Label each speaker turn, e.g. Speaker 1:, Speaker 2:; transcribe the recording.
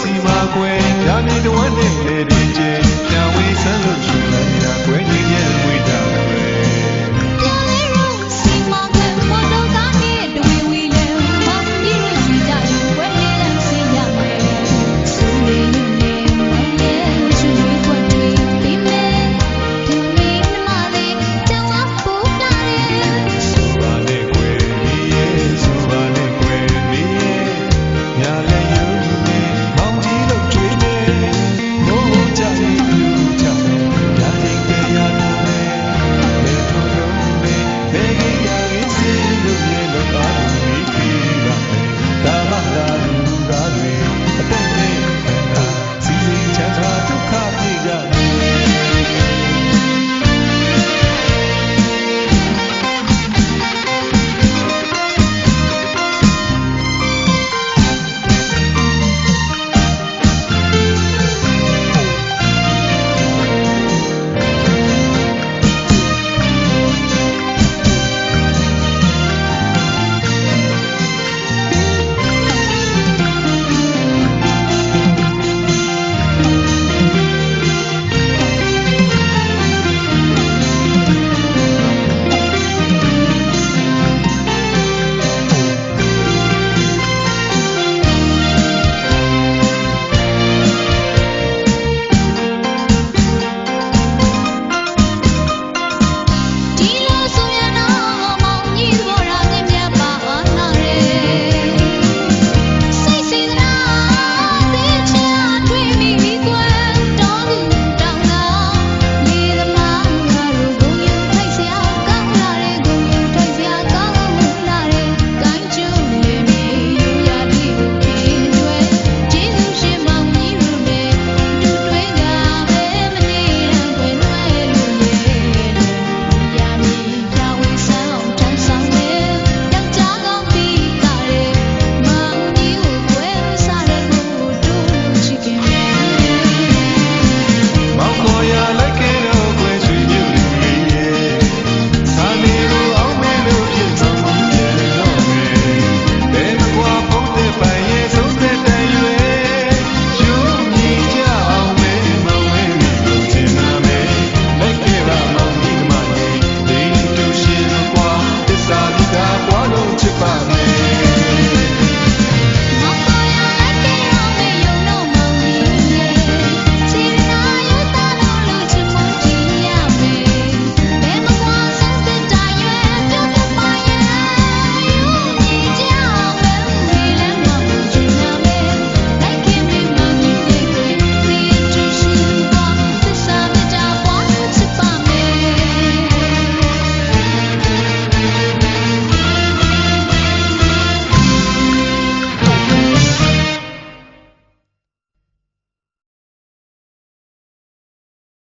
Speaker 1: စီမာကွယ်ဓာမီတဝက်နဲ့လေဒီကျဲညာဝေးဆန်းလို့ရှ
Speaker 2: င်လိုက်တာကွယ်ညီရဲ့ဝိတာ